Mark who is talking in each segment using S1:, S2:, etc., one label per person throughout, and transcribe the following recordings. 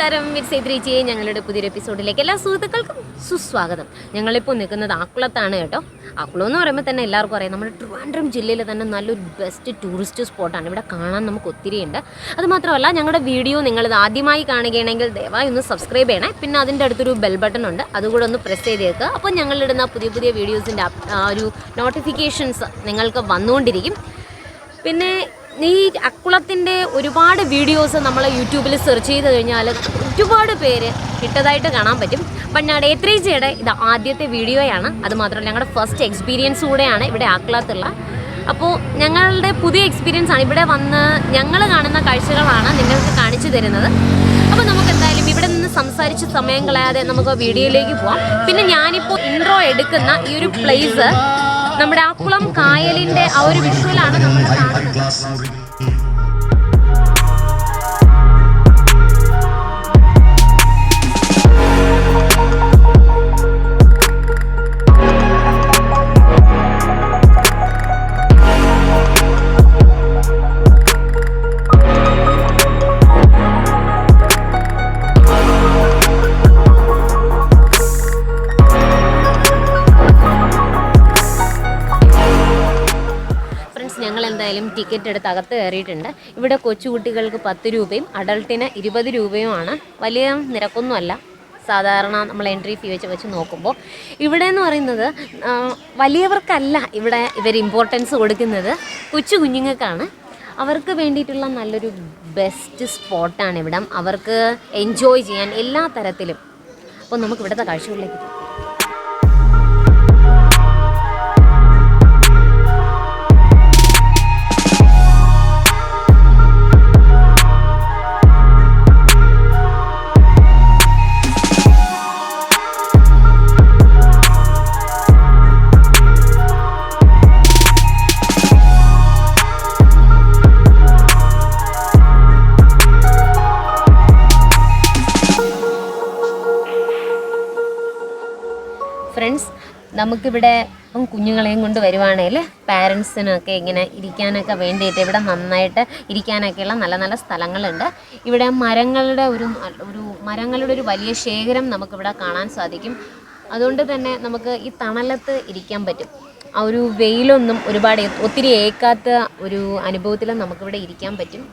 S1: സേദ്രിജിയെ ഞങ്ങളുടെ പുതിയൊരു എപ്പിസോഡിലേക്ക് എല്ലാ സുഹൃത്തുക്കൾക്കും സുസ്വാഗതം. ഞങ്ങളിപ്പോൾ നിൽക്കുന്നത് ആക്കുളത്താണ് കേട്ടോ. ആക്കുളം എന്ന് പറയുമ്പോൾ തന്നെ എല്ലാവർക്കും അറിയാം നമ്മുടെ ട്രിവാൻഡ്രം ജില്ലയിൽ തന്നെ നല്ലൊരു ബെസ്റ്റ് ടൂറിസ്റ്റ് സ്പോട്ടാണ് ഇവിടെ കാണാൻ നമുക്ക് ഒത്തിരി ഉണ്ട്. അതുമാത്രമല്ല ഞങ്ങളുടെ വീഡിയോ നിങ്ങളിത് ആദ്യമായി കാണുകയാണെങ്കിൽ ദയവായി ഒന്ന് സബ്സ്ക്രൈബ് ചെയ്യണേ. പിന്നെ അതിന്റെ അടുത്തൊരു ബെൽ ബട്ടൺ ഉണ്ട്. അതുകൂടെ ഒന്ന് പ്രസ് ചെയ്തേക്കുക അപ്പോൾ ഞങ്ങളിടുന്ന പുതിയ പുതിയ വീഡിയോസിന്റെ ഒരു നോട്ടിഫിക്കേഷൻസ് നിങ്ങൾക്ക് വന്നുകൊണ്ടിരിക്കും. പിന്നെ ഈ അക്കുളത്തിന്റെ ഒരുപാട് വീഡിയോസ് നമ്മൾ യൂട്യൂബിൽ സെർച്ച് ചെയ്ത് കഴിഞ്ഞാൽ ഒരുപാട് പേര് ഇട്ടതായിട്ട് കാണാൻ പറ്റും. പണ്ണാട് എത്രേച്ചയുടെ ഇത് ആദ്യത്തെ വീഡിയോയാണ്. അതുമാത്രമല്ല ഞങ്ങളുടെ ഫസ്റ്റ് എക്സ്പീരിയൻസ് കൂടെയാണ് ഇവിടെ അക്കുളത്തുള്ള. അപ്പോൾ ഞങ്ങളുടെ പുതിയ എക്സ്പീരിയൻസ് ആണ്. ഇവിടെ വന്ന് ഞങ്ങൾ കാണുന്ന കാഴ്ചകളാണ് നിങ്ങൾക്ക് കാണിച്ചു തരുന്നത്. അപ്പോൾ നമുക്ക് എന്തായാലും ഇവിടെ നിന്ന് സംസാരിച്ച് സമയം കളയാതെ നമുക്ക് വീഡിയോയിലേക്ക് പോവാം. പിന്നെ ഞാനിപ്പോൾ ഇൻട്രോ എടുക്കുന്ന ഈ ഒരു പ്ലേസ് നമ്മുടെ ആ കുളം കായലിന്റെ ആ ഒരു വിഷ്വലാണ് നമ്മൾ കാണുന്നത്. എന്തായാലും ടിക്കറ്റ് എടുത്ത് അകത്ത് കയറിയിട്ടുണ്ട്. ഇവിടെ കൊച്ചുകുട്ടികൾക്ക് പത്ത് രൂപയും അഡൾട്ടിന് ഇരുപത് രൂപയുമാണ്. വലിയ നിരക്കൊന്നുമല്ല. സാധാരണ നമ്മൾ എൻട്രി ഫീ വെച്ച് വെച്ച് നോക്കുമ്പോൾ. ഇവിടെ എന്ന് പറയുന്നത് വലിയവർക്കല്ല ഇവിടെ ഇവർ ഇമ്പോർട്ടൻസ് കൊടുക്കുന്നത്. കൊച്ചു കുഞ്ഞുങ്ങൾക്കാണ്. അവർക്ക് വേണ്ടിയിട്ടുള്ള നല്ലൊരു ബെസ്റ്റ് സ്പോട്ടാണ് ഇവിടം. അവർക്ക് എൻജോയ് ചെയ്യാൻ എല്ലാ തരത്തിലും. അപ്പോൾ നമുക്ക് ഇവിടുത്തെ കാഴ്ചകളിലേക്ക് നമുക്കിവിടെ ഇപ്പം കുഞ്ഞുങ്ങളെയും കൊണ്ട് വരുവാണെങ്കിൽ പാരൻസിനൊക്കെ ഇങ്ങനെ ഇരിക്കാനൊക്കെ വേണ്ടിയിട്ട് ഇവിടെ നന്നായിട്ട് ഇരിക്കാനൊക്കെയുള്ള നല്ല നല്ല സ്ഥലങ്ങളുണ്ട്. ഇവിടെ മരങ്ങളുടെ ഒരു ഒരു മരങ്ങളുടെ ഒരു വലിയ ശേഖരം നമുക്കിവിടെ കാണാൻ സാധിക്കും. അതുകൊണ്ട് തന്നെ നമുക്ക് ഈ തണലത്ത് ഇരിക്കാൻ പറ്റും. ആ ഒരു വെയിലൊന്നും ഒരുപാട് ഒത്തിരി ഏക്കാത്ത ഒരു അനുഭവത്തിൽ നമുക്കിവിടെ ഇരിക്കാൻ പറ്റും.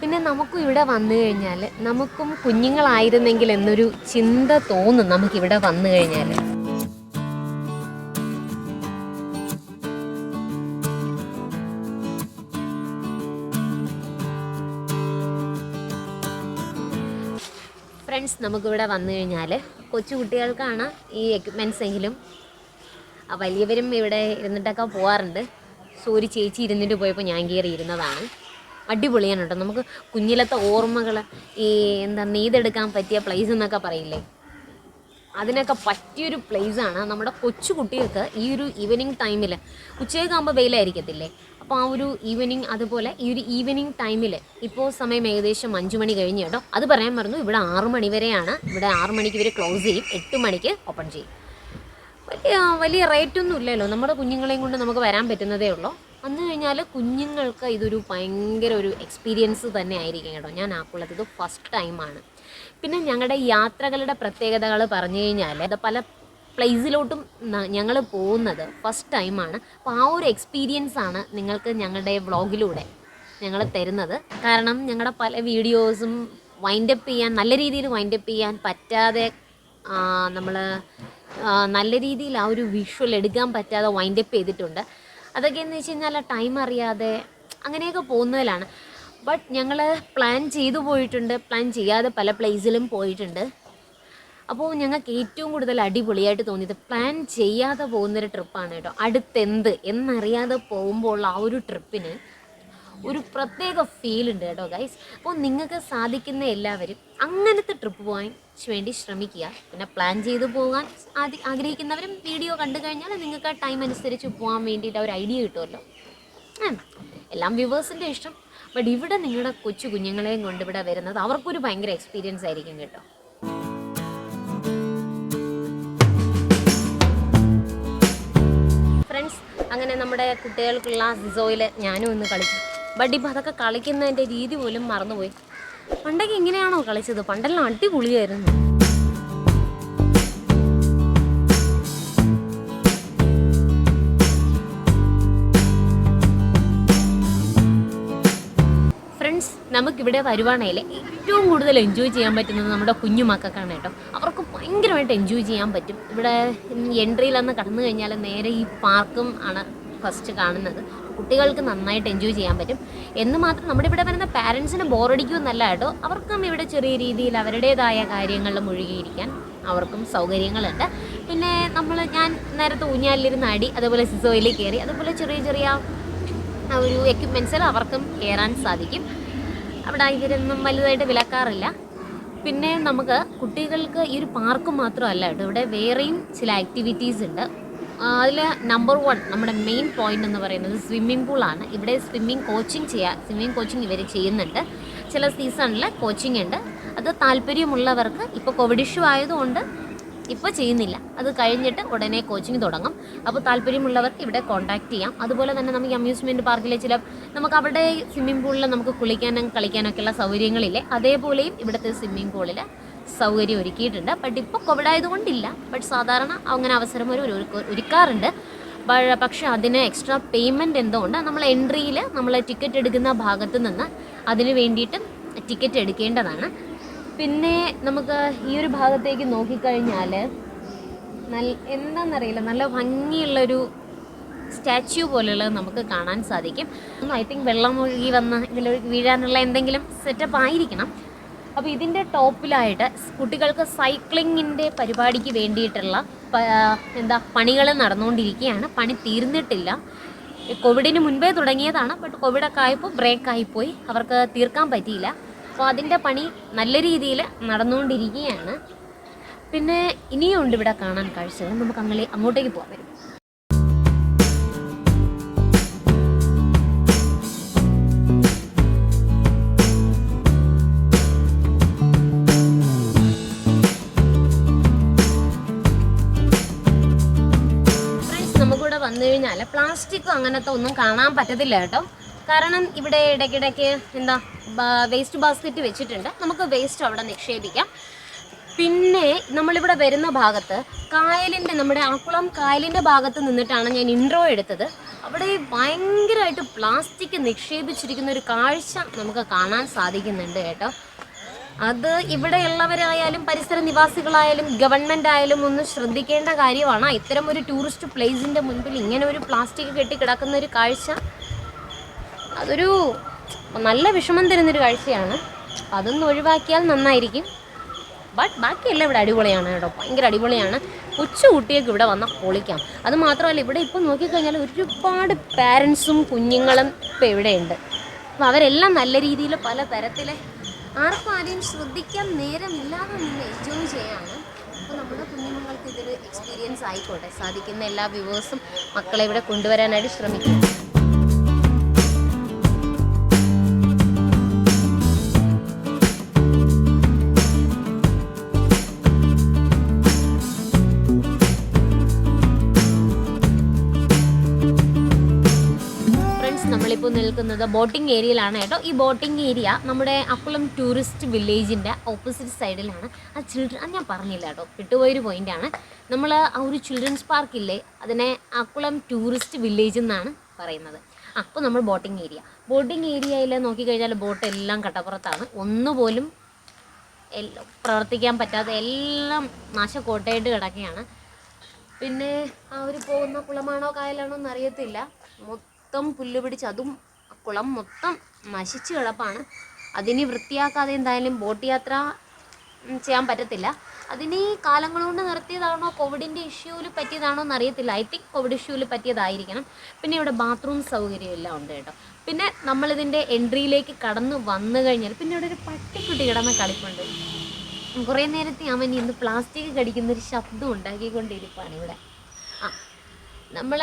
S1: പിന്നെ നമുക്കും ഇവിടെ വന്നു കഴിഞ്ഞാൽ നമുക്കും കുഞ്ഞുങ്ങളായിരുന്നെങ്കിൽ എന്നൊരു ചിന്ത തോന്നും നമുക്കിവിടെ വന്നു കഴിഞ്ഞാൽ. നമുക്കിവിടെ വന്നു കഴിഞ്ഞാൽ കൊച്ചു കുട്ടികൾക്കാണ് ഈ എക്യുപ്മെന്റ്സ് എങ്കിലും വലിയവരും ഇവിടെ ഇരുന്നിട്ടൊക്കെ പോകാറുണ്ട് സോ ഒരു ചേച്ചി ഇരുന്നിട്ട് പോയപ്പോൾ ഞാൻ കയറി ഇരുന്നതാണ്. അടിപൊളിയാണ് കേട്ടോ. നമുക്ക് കുഞ്ഞിലത്തെ ഓർമ്മകൾ ഈ എന്താ നെയ്തെടുക്കാൻ പറ്റിയ പ്ലേസ് എന്നൊക്കെ പറയില്ലേ? അതിനൊക്കെ പറ്റിയൊരു ആണ് നമ്മുടെ കൊച്ചു കുട്ടികൾക്ക് ഈ ഒരു ഈവനിങ് ടൈമിൽ ഉച്ചയൊക്കെ ആകുമ്പോൾ വെയിലായിരിക്കത്തില്ലേ? അപ്പോൾ ആ ഒരു ഈവനിങ് അതുപോലെ ഈ ഒരു ഈവനിങ് ടൈമിൽ ഇപ്പോൾ സമയം ഏകദേശം അഞ്ച് മണി കഴിഞ്ഞ് കേട്ടോ. അത് പറയാൻ പറഞ്ഞു ഇവിടെ ആറ് മണി വരെയാണ്. ഇവിടെ ആറ് മണിക്ക് ഇവർ ക്ലോസ് ചെയ്യും എട്ട് മണിക്ക് ഓപ്പൺ ചെയ്യും. വലിയ വലിയ റേറ്റൊന്നും ഇല്ലല്ലോ. നമ്മുടെ കുഞ്ഞുങ്ങളെയും കൊണ്ട് നമുക്ക് വരാൻ പറ്റുന്നതേ ഉള്ളൂ. വന്നു കഴിഞ്ഞാൽ കുഞ്ഞുങ്ങൾക്ക് ഇതൊരു ഭയങ്കര ഒരു എക്സ്പീരിയൻസ് തന്നെ ആയിരിക്കും കേട്ടോ. ഞാൻ ആക്കുള്ളത്. ഇത് ഫസ്റ്റ് ടൈമാണ് പിന്നെ ഞങ്ങളുടെ യാത്രകളുടെ പ്രത്യേകതകൾ പറഞ്ഞു കഴിഞ്ഞാൽ അത് പല പ്ലേസിലോട്ടും ഞങ്ങൾ പോകുന്നത് ഫസ്റ്റ് ടൈമാണ് അപ്പോൾ ആ ഒരു എക്സ്പീരിയൻസ് ആണ് നിങ്ങൾക്ക് ഞങ്ങളുടെ വ്ളോഗിലൂടെ ഞങ്ങൾ തരുന്നത്. കാരണം ഞങ്ങളുടെ പല വീഡിയോസും വൈൻഡപ്പ് ചെയ്യാൻ നല്ല രീതിയിൽ വൈൻഡപ്പ് ചെയ്യാൻ പറ്റാതെ നമ്മൾ നല്ല രീതിയിൽ ആ ഒരു വിഷ്വൽ എടുക്കാൻ പറ്റാതെ വൈൻഡപ്പ് ചെയ്തിട്ടുണ്ട്. അതൊക്കെ എന്ന് വെച്ച് കഴിഞ്ഞാൽ ടൈം അറിയാതെ അങ്ങനെയൊക്കെ പോകുന്നതിലാണ്. ബട്ട് ഞങ്ങൾ പ്ലാൻ ചെയ്തു പോയിട്ടുണ്ട്. പ്ലാൻ ചെയ്യാതെ പല പ്ലേസിലും പോയിട്ടുണ്ട്. അപ്പോൾ ഞങ്ങൾക്ക് ഏറ്റവും കൂടുതൽ അടിപൊളിയായിട്ട് തോന്നിയത് പ്ലാൻ ചെയ്യാതെ പോകുന്നൊരു ട്രിപ്പാണ് കേട്ടോ. അടുത്തെന്ത്? എന്നറിയാതെ പോകുമ്പോൾ ആ ഒരു ട്രിപ്പിന് ഒരു പ്രത്യേക ഫീൽ ഉണ്ട് കേട്ടോ ഗൈസ് അപ്പോൾ നിങ്ങൾക്ക് സാധിക്കുന്ന എല്ലാവരും അങ്ങനത്തെ ട്രിപ്പ് പോകാൻ വേണ്ടി ശ്രമിക്കുക. പിന്നെ പ്ലാൻ ചെയ്ത് പോകാൻ ആഗ്രഹിക്കുന്നവരും വീഡിയോ കണ്ടു കഴിഞ്ഞാൽ നിങ്ങൾക്ക് ആ ടൈം അനുസരിച്ച് പോകാൻ വേണ്ടിയിട്ട് ഒരു ഐഡിയ കിട്ടുമല്ലോ. എല്ലാം വ്യൂവേഴ്സിന്റെ ഇഷ്ടം. ബട്ട് ഇവിടെ നിങ്ങളുടെ കൊച്ചു കുഞ്ഞുങ്ങളെയും കൊണ്ട് ഇവിടെ വരുന്നത് അവർക്കൊരു ഭയങ്കര എക്സ്പീരിയൻസ് ആയിരിക്കും കേട്ടോ. ഫ്രണ്ട്സ് അങ്ങനെ നമ്മുടെ കുട്ടികൾക്കുള്ള സിസോയിൽ ഞാനും ഒന്ന് കളിച്ചു ബട്ട് ഇപ്പം അതൊക്കെ കളിക്കുന്നതിന്റെ രീതി പോലും മറന്നുപോയി. പണ്ടൊക്കെ ഇങ്ങനെയാണോ കളിച്ചത്? പണ്ടെല്ലാം അടിപൊളിയായിരുന്നു. ഫ്രണ്ട്സ് നമുക്കിവിടെ വരുവാണേൽ ഏറ്റവും കൂടുതൽ എൻജോയ് ചെയ്യാൻ പറ്റുന്നത് നമ്മുടെ കുഞ്ഞു കേട്ടോ. അവർക്ക് ഭയങ്കരമായിട്ട് എൻജോയ് ചെയ്യാൻ പറ്റും. ഇവിടെ എൻട്രിയിലൊന്ന് കടന്നു കഴിഞ്ഞാൽ നേരെ ഈ പാർക്കും ആണ് ഫസ്റ്റ് കാണുന്നത്. കുട്ടികൾക്ക് നന്നായിട്ട് എൻജോയ് ചെയ്യാൻ പറ്റും. എന്ന് മാത്രം നമ്മുടെ ഇവിടെ വരുന്ന പാരൻസിന് ബോറടിക്കുമെന്നല്ല കേട്ടോ. അവർക്കും ഇവിടെ ചെറിയ രീതിയിൽ അവരുടേതായ കാര്യങ്ങളിൽ മുഴുകിയിരിക്കാൻ അവർക്കും സൗകര്യങ്ങളുണ്ട്. പിന്നെ നമ്മൾ ഞാൻ നേരത്തെ ഊഞ്ഞാലിരുന്ന് അടി അതുപോലെ സിസോയിൽ കയറി അതുപോലെ ചെറിയ ചെറിയ ഒരു എക്യുപ്മെൻസിൽ അവർക്കും കയറാൻ സാധിക്കും. അവിടെ ഇതിലൊന്നും വലുതായിട്ട് വിലക്കാറില്ല. പിന്നെ നമുക്ക് കുട്ടികൾക്ക് ഈ ഒരു പാർക്ക് മാത്രമല്ല കേട്ടോ. ഇവിടെ വേറെയും ചില ആക്ടിവിറ്റീസ് ഉണ്ട്. അതിൽ നമ്പർ വൺ നമ്മുടെ മെയിൻ പോയിന്റ് എന്ന് പറയുന്നത് സ്വിമ്മിംഗ് പൂളാണ് ഇവിടെ സ്വിമ്മിംഗ് കോച്ചിങ് ചെയ്യുക സ്വിമ്മിംഗ് കോച്ചിങ് ഇവർ ചെയ്യുന്നുണ്ട്. ചില സീസണിൽ കോച്ചിങ് ഉണ്ട്. അത് താല്പര്യമുള്ളവർക്ക് ഇപ്പോൾ കോവിഡ് ഇഷ്യൂ ആയതുകൊണ്ട് ഇപ്പോൾ ചെയ്യുന്നില്ല. അത് കഴിഞ്ഞിട്ട് ഉടനെ കോച്ചിങ് തുടങ്ങും. അപ്പോൾ താല്പര്യമുള്ളവർക്ക് ഇവിടെ കോൺടാക്ട് ചെയ്യാം. അതുപോലെ തന്നെ നമുക്ക് അമ്യൂസ്മെന്റ് പാർക്കിലെ ചില നമുക്ക് അവിടെ സ്വിമ്മിംഗ് പൂളിൽ നമുക്ക് കുളിക്കാനും കളിക്കാനൊക്കെയുള്ള സൗകര്യങ്ങളില്ലേ അതേപോലെയും ഇവിടുത്തെ സ്വിമ്മിംഗ് പൂളിൽ സൗകര്യം ഒരുക്കിയിട്ടുണ്ട്. ബട്ട് ഇപ്പോൾ കോവിഡ് ആയതുകൊണ്ടില്ല ബട്ട് സാധാരണ അങ്ങനെ അവസരം ഒരു ഒരു- ഒരുക്കാറുണ്ട്. പക്ഷെ അതിന് എക്സ്ട്രാ പേയ്മെന്റ് എന്തുകൊണ്ട് നമ്മൾ എൻട്രിയിൽ നമ്മൾ ടിക്കറ്റ് എടുക്കുന്ന ഭാഗത്ത് നിന്ന് അതിന് വേണ്ടിയിട്ട് ടിക്കറ്റ് എടുക്കേണ്ടതാണ്. പിന്നെ നമുക്ക് ഈ ഒരു ഭാഗത്തേക്ക് നോക്കിക്കഴിഞ്ഞാൽ നല്ല എന്താണെന്നറിയില്ല നല്ല ഭംഗിയുള്ളൊരു സ്റ്റാച്യു പോലുള്ളത് നമുക്ക് കാണാൻ സാധിക്കും. ഐ തിങ്ക് വെള്ളം ഒഴുകി വന്ന് വീഴാനുള്ള എന്തെങ്കിലും സെറ്റപ്പ് ആയിരിക്കണം. അപ്പോൾ ഇതിന്റെ ടോപ്പിലായിട്ട് കുട്ടികൾക്ക് സൈക്ലിങ്ങിന്റെ പരിപാടിക്ക് വേണ്ടിയിട്ടുള്ള എന്താ പണികൾ നടന്നുകൊണ്ടിരിക്കുകയാണ്. പണി തീർന്നിട്ടില്ല. കോവിഡിന് മുൻപേ തുടങ്ങിയതാണ്. ബട്ട് കോവിഡൊക്കെ ആയപ്പോൾ ബ്രേക്ക് ആയിപ്പോയി അവർക്ക് തീർക്കാൻ പറ്റിയില്ല. അപ്പോൾ അതിന്റെ പണി നല്ല രീതിയിൽ നടന്നുകൊണ്ടിരിക്കുകയാണ്. പിന്നെ ഇനിയുണ്ട് ഇവിടെ കാണാൻ കാഴ്ചകൾ. നമുക്ക് അങ്ങനെ അങ്ങോട്ടേക്ക് പോകാൻ കഴിഞ്ഞാൽ പ്ലാസ്റ്റിക്കും അങ്ങനത്തെ ഒന്നും കാണാൻ പറ്റത്തില്ല കേട്ടോ. കാരണം ഇവിടെ ഇടയ്ക്കിടയ്ക്ക് എന്താ വേസ്റ്റ് ബാസ്ക്കറ്റ് വെച്ചിട്ടുണ്ട്. നമുക്ക് വേസ്റ്റ് അവിടെ നിക്ഷേപിക്കാം. പിന്നെ നമ്മളിവിടെ വരുന്ന ഭാഗത്ത് കായലിന്റെ നമ്മുടെ ആക്കുളം കായലിന്റെ ഭാഗത്ത് നിന്നിട്ടാണ് ഞാൻ ഇൻട്രോ എടുത്തത്. അവിടെ ഭയങ്കരമായിട്ട് പ്ലാസ്റ്റിക് നിക്ഷേപിച്ചിരിക്കുന്ന ഒരു കാഴ്ച നമുക്ക് കാണാൻ സാധിക്കുന്നുണ്ട് കേട്ടോ. അത് ഇവിടെയുള്ളവരായാലും പരിസര നിവാസികളായാലും ഗവൺമെന്റ് ആയാലും ഒന്ന് ശ്രദ്ധിക്കേണ്ട കാര്യമാണ്. ഇത്തരം ഒരു ടൂറിസ്റ്റ് പ്ലേസിന്റെ മുൻപിൽ ഇങ്ങനെ ഒരു പ്ലാസ്റ്റിക് കെട്ടി കിടക്കുന്ന ഒരു കാഴ്ച അതൊരു നല്ല വിഷമം തരുന്നൊരു കാഴ്ചയാണ്. അതൊന്ന് ഒഴിവാക്കിയാൽ നന്നായിരിക്കും. ബട്ട് ബാക്കിയെല്ലാം ഇവിടെ അടിപൊളിയാണ് കേട്ടോ. ഭയങ്കര അടിപൊളിയാണ്. കൊച്ചു കുട്ടിയൊക്കെ ഇവിടെ വന്നാൽ പൊളിക്കാം. അത് മാത്രമല്ല ഇവിടെ ഇപ്പം നോക്കിക്കഴിഞ്ഞാൽ ഒരുപാട് പാരൻസും കുഞ്ഞുങ്ങളും ഇപ്പം ഇവിടെയുണ്ട്. അപ്പോൾ അവരെല്ലാം നല്ല രീതിയിൽ പല തരത്തിലെ ആർക്കും ആരെയും ശ്രദ്ധിക്കാൻ നേരമില്ലാതെ നിന്ന് എൻജോയ് ചെയ്യാണ്. അപ്പോൾ നമ്മുടെ കുഞ്ഞുങ്ങൾക്ക് ഇതൊരു എക്സ്പീരിയൻസ് ആയിക്കോട്ടെ. സാധിക്കുന്ന എല്ലാ വ്യൂവേഴ്സും മക്കളെ ഇവിടെ കൊണ്ടുവരാനായിട്ട് ശ്രമിക്കും. നിൽക്കുന്നത് ബോട്ടിംഗ് ഏരിയയിലാണ് കേട്ടോ. ഈ ബോട്ടിംഗ് ഏരിയ നമ്മുടെ അക്കുളം ടൂറിസ്റ്റ് വില്ലേജിന്റെ ഓപ്പോസിറ്റ് സൈഡിലാണ്. ആ ചിൽഡ്രൻ അത് ഞാൻ പറഞ്ഞില്ല കേട്ടോ വിട്ടുപോയൊരു പോയിന്റാണ് നമ്മൾ ആ ഒരു ചിൽഡ്രൻസ് പാർക്കില്ലേ അതിനെ അക്കുളം ടൂറിസ്റ്റ് വില്ലേജ് എന്നാണ് പറയുന്നത്. അപ്പോൾ നമ്മൾ ബോട്ടിംഗ് ഏരിയ. ബോട്ടിംഗ് ഏരിയയിൽ നോക്കിക്കഴിഞ്ഞാൽ ബോട്ട് എല്ലാം കട്ടപ്പുറത്താണ്. ഒന്നുപോലും പ്രവർത്തിക്കാൻ പറ്റാതെ എല്ലാം നാശക്കോട്ടയായിട്ട് കിടക്കുകയാണ്. പിന്നെ ആ ഒരു പോകുന്ന കുളമാണോ കായലാണോ എന്നറിയത്തില്ല. മൊത്തം പുല്ല് പിടിച്ച് അതും കുളം മൊത്തം നശിച്ച് കിടപ്പാണ്. അതിനി വൃത്തിയാക്കാതെ എന്തായാലും ബോട്ട് യാത്ര ചെയ്യാൻ പറ്റത്തില്ല. അതിന് കാലങ്ങൾ കൊണ്ട് നിർത്തിയതാണോ കോവിഡിന്റെ ഇഷ്യൂവിൽ പറ്റിയതാണോ എന്ന് അറിയത്തില്ല ഐ തിങ്ക് കോവിഡ് ഇഷ്യൂവിൽ പറ്റിയതായിരിക്കണം. പിന്നെ ഇവിടെ ബാത്റൂം സൗകര്യം എല്ലാം ഉണ്ട് കേട്ടോ. പിന്നെ നമ്മളിതിന്റെ എൻട്രിയിലേക്ക് കടന്നു വന്നു കഴിഞ്ഞാൽ പിന്നെ ഇവിടെ ഒരു പട്ടിക്കുട്ടി കിടന്ന് കളിപ്പുണ്ട്. കുറേ നേരത്തെ അവൻ ഇന്ന് പ്ലാസ്റ്റിക് കടിക്കുന്നൊരു ശബ്ദം ഉണ്ടാക്കിക്കൊണ്ടിരിപ്പാണ് ഇവിടെ. ആ നമ്മൾ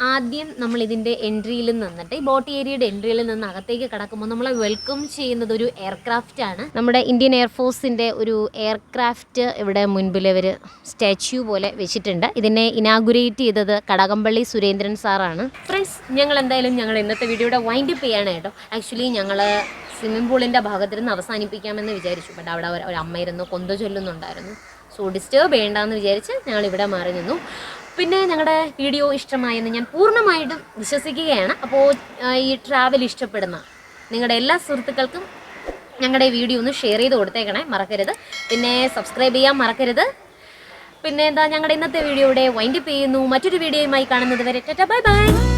S1: ആദ്യം നമ്മൾ ഇതിന്റെ എൻട്രിയിൽ നിന്നിട്ട് ഈ ബോട്ട് ഏരിയയുടെ എൻട്രിയിൽ നിന്ന് അകത്തേക്ക് കടക്കുമ്പോൾ നമ്മളെ വെൽക്കം ചെയ്യുന്നത് ഒരു എയർക്രാഫ്റ്റ് ആണ്. നമ്മുടെ ഇന്ത്യൻ എയർഫോഴ്സിന്റെ ഒരു എയർക്രാഫ്റ്റ് ഇവിടെ മുൻപിൽ ഇവർ സ്റ്റാച്യു പോലെ വെച്ചിട്ടുണ്ട്. ഇതിനെ ഇനാഗുറേറ്റ് ചെയ്തത് കടകംപള്ളി സുരേന്ദ്രൻ സാറാണ്. ഫ്രണ്ട്സ് ഞങ്ങൾ എന്തായാലും ഞങ്ങൾ ഇന്നത്തെ വീഡിയോയുടെ വൈൻഡ് അപ്പ് ചെയ്യാണ് കേട്ടോ. ആക്ച്വലി ഞങ്ങൾ സ്വിമ്മിംഗ് പൂളിന്റെ ഭാഗത്തിരുന്ന് അവസാനിപ്പിക്കാമെന്ന് വിചാരിച്ചു. ബട്ട് അവിടെ ഒരു- അമ്മയിരുന്നു അമ്മയിരുന്ന് കൊന്ത ചൊല്ലുന്നുണ്ടായിരുന്നു. സോ ഡിസ്റ്റർബ് വേണ്ടെന്ന് വിചാരിച്ച് ഞങ്ങൾ ഇവിടെ മാറി നിന്നു. പിന്നെ ഞങ്ങളുടെ വീഡിയോ ഇഷ്ടമായെന്ന് ഞാൻ പൂർണമായിട്ടും വിശ്വസിക്കുകയാണ്. അപ്പോൾ ഈ ട്രാവൽ ഇഷ്ടപ്പെടുന്ന നിങ്ങളുടെ എല്ലാ സുഹൃത്തുക്കൾക്കും ഞങ്ങളുടെ വീഡിയോ ഒന്ന് ഷെയർ ചെയ്ത് കൊടുത്തേക്കണേ മറക്കരുത്. പിന്നെ സബ്സ്ക്രൈബ് ചെയ്യാൻ മറക്കരുത്. പിന്നെ എന്താ ഞങ്ങളുടെ ഇന്നത്തെ വീഡിയോയുടെ വൈൻഡപ്പ് ചെയ്യുന്നു. മറ്റൊരു വീഡിയോയുമായി കാണുന്നത് വരെ ടാറ്റ ബൈ ബൈ